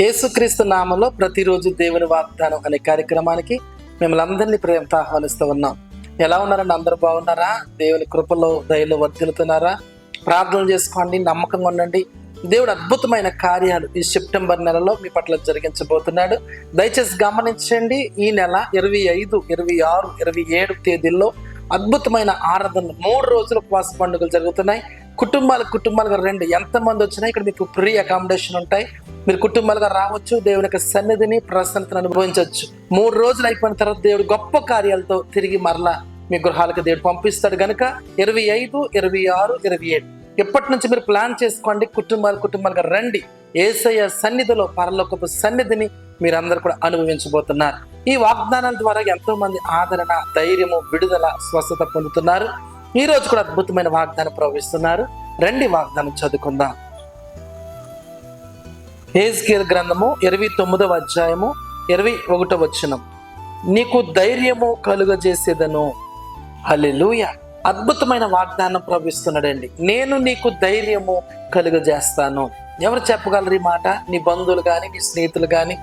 యేసుక్రీస్తు నామంలో ప్రతిరోజు దేవుని వాగ్దానం అనే కార్యక్రమానికి మిమ్మల్ని అందరినీ ప్రేమతో ఆహ్వానిస్తూ ఉన్నాం. ఎలా ఉన్నారండి? అందరూ బాగున్నారా? దేవుని కృపలో దయలో వర్తిల్లుతున్నారా ప్రార్థన చేసుకోండి నమ్మకంగా ఉండండి. దేవుడు అద్భుతమైన కార్యాలు ఈ సెప్టెంబర్ నెలలో మీ పట్ల జరిగించబోతున్నాడు. దయచేసి గమనించండి ఈ నెల ఇరవై ఐదు ఇరవై ఆరు ఇరవై ఏడు తేదీల్లో అద్భుతమైన ఆరాధనలు మూడు రోజుల ఉపవాస పండుగలు జరుగుతున్నాయి. కుటుంబాలు కుటుంబాలుగా రెండు ఎంతమంది వచ్చినా ఇక్కడ మీకు ఫ్రీ అకామిడేషన్ ఉంటాయి. మీరు కుటుంబాలుగా రావచ్చు దేవుని యొక్క సన్నిధిని ప్రసన్నతను అనుభవించవచ్చు. మూడు రోజులు అయిపోయిన తర్వాత దేవుడు గొప్ప కార్యాలతో తిరిగి మరలా మీ గృహాలకు దేవుడు పంపిస్తాడు కనుక ఇరవై ఐదు ఇరవై ఆరు ఇరవై ఏడు. ఎప్పటి నుంచి మీరు ప్లాన్ చేసుకోండి కుటుంబాలు కుటుంబాలుగా రండి. ఏసయ్య సన్నిధిలో పరలోకపు సన్నిధిని మీరందరూ కూడా అనుభవించబోతున్నారు. ఈ వాగ్దానాల ద్వారా ఎంతో మంది ఆదరణ ధైర్యము విడుదల స్వస్థత పొందుతున్నారు. ఈ రోజు కూడా అద్భుతమైన వాగ్దానం ప్రవహిస్తున్నారు. రండి వాగ్దానం చదువుకుందాం. హేజ్కేల్ గ్రంథము ఇరవై తొమ్మిదవ అధ్యాయము ఇరవై ఒకటో వచనం. నీకు ధైర్యము కలుగజేసేదను. హల్లెలూయ. అద్భుతమైన వాగ్దానం ప్రవహిస్తున్నాడండి. నేను నీకు ధైర్యము కలుగజేస్తాను. ఎవరు చెప్పగలరు ఈ మాట? నీ బంధువులు కానీ నీ స్నేహితులు కానీ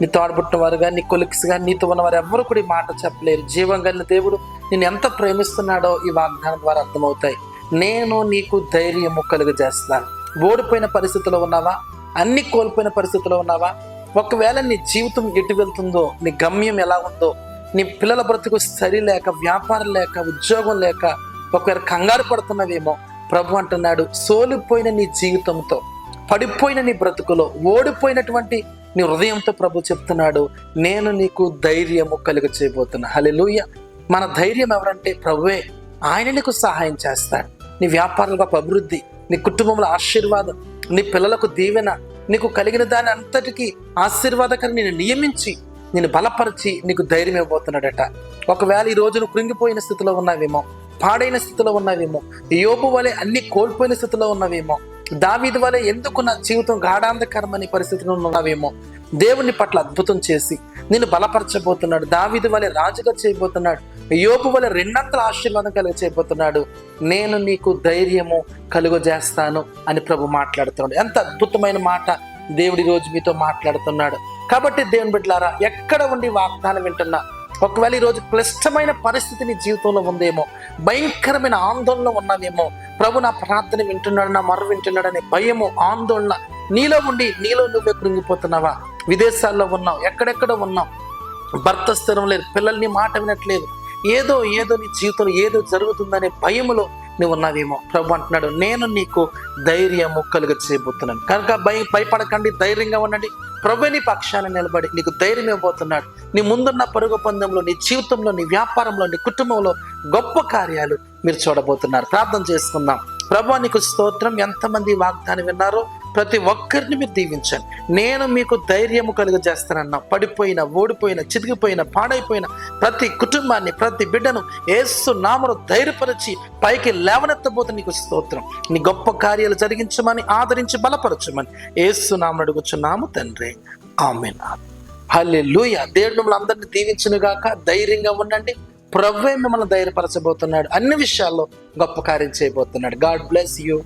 నీ తోడబుట్టిన వారు కానీ నీ కొలిక్స్ కానీ నీతో ఉన్నవారు ఎవరు కూడా ఈ మాట చెప్పలేరు. జీవం కలిగిన దేవుడు నేను ఎంత ప్రేమిస్తున్నాడో ఈ వాగ్దానం ద్వారా అర్థమవుతాయి. నేను నీకు ధైర్యము కలుగజేస్తాను ఓడిపోయిన పరిస్థితిలో ఉన్నావా? అన్ని కోల్పోయిన పరిస్థితిలో ఉన్నావా? ఒకవేళ నీ జీవితం ఎటు వెళ్తుందో నీ గమ్యం ఎలా ఉందో నీ పిల్లల బ్రతుకు సరి లేక వ్యాపారం లేక ఉద్యోగం లేక ఒకవేళ కంగారు పడుతున్నవేమో ప్రభు అంటున్నాడు సోలిపోయిన నీ జీవితంతో పడిపోయిన నీ బ్రతుకులో ఓడిపోయినటువంటి నీ హృదయంతో ప్రభు చెప్తున్నాడు నేను నీకు ధైర్యము కలుగ చేయబోతున్నా. హలెలూయ మన ధైర్యం ఎవరంటే ప్రభువే. ఆయన నీకు సహాయం చేస్తాడు. నీ వ్యాపారంలో అభివృద్ధి నీ కుటుంబంలో ఆశీర్వాదం నీ పిల్లలకు దీవెన నీకు కలిగిన దాని అంతటికీ ఆశీర్వాదకరం నేను నియమించి నేను బలపరిచి నీకు ధైర్యం ఇవ్వబోతున్నాడట. ఒకవేళ ఈ రోజు నువ్వు కృంగిపోయిన స్థితిలో ఉన్నావేమో పాడైన స్థితిలో ఉన్నావేమో యోబు వలె అన్ని కోల్పోయిన స్థితిలో ఉన్నావేమో దావీదు వలె ఎందుకు నా జీవితం గాఢాంధకరమని పరిస్థితిలో ఉన్నావేమో దేవుని పట్ల అద్భుతం చేసి నేను బలపరచబోతున్నాడు. దావిది వలె రాజుగా చేయబోతున్నాడు. యోపు వలె రెండంతల ఆశీర్వాదం కలిగ చేయబోతున్నాడు. నేను నీకు ధైర్యము కలుగజేస్తాను అని ప్రభు మాట్లాడుతున్నాడు. ఎంత అద్భుతమైన మాట దేవుడి రోజు మీతో మాట్లాడుతున్నాడు. కాబట్టి దేవుని బిడ్డలారా ఎక్కడ ఉండి వాగ్దానం వింటున్నా ఒకవేళ ఈరోజు క్లిష్టమైన పరిస్థితి నీ జీవితంలో ఉందేమో భయంకరమైన ఆందోళన ఉన్నావేమో ప్రభు నా ప్రార్థన వింటున్నాడు నా మర్ర వింటున్నాడు అనే భయము ఆందోళన నీలో ఉండి నీలో నువ్వే కృంగిపోతున్నావా? విదేశాల్లో ఉన్నావు ఎక్కడెక్కడ ఉన్నావు భర్త స్థిరం లేదు పిల్లల్ని మాట వినట్లేదు. ఏదో ఏదో నీ జీవితంలో ఏదో జరుగుతుందనే భయములో నువ్వు ఉన్నావేమో. ప్రభు అంటున్నాడు నేను నీకు ధైర్యము కలుగ చేయబోతున్నాను కనుక భయ భయపడకండి ధైర్యంగా ఉండండి. ప్రభు నీ పక్షాన నిలబడి నీకు ధైర్యం ఇవ్వబోతున్నాడు. నీ ముందున్న పరుగు పందెంలో నీ జీవితంలో నీ వ్యాపారంలో నీ కుటుంబంలో గొప్ప కార్యాలు మీరు చూడబోతున్నారు. ప్రార్థన చేసుకుందాం. ప్రభు నీకు స్తోత్రం. ఎంతమంది వాగ్దానం విన్నారో ప్రతి ఒక్కరిని మీరు దీవించండి. నేను మీకు ధైర్యము కలుగజేస్తానన్నా. పడిపోయిన ఓడిపోయిన చితికిపోయిన పాడైపోయిన ప్రతి కుటుంబాన్ని ప్రతి బిడ్డను ఏసు నామను ధైర్యపరిచి పైకి లేవనెత్తబోతే నీకు స్తోత్రం. నీ గొప్ప కార్యాలు జరిగించమని ఆదరించి బలపరచమని ఏసు నామను అడుగుచున్నాము తండ్రి. ఆమెన్. హల్లే లూయ దేవుడు మిమ్మల్ని అందరినీ దీవించును గాక. ధైర్యంగా ఉండండి. ప్రవ్వే మిమ్మల్ని ధైర్యపరచబోతున్నాడు. అన్ని విషయాల్లో గొప్ప కార్యం చేయబోతున్నాడు. God bless you.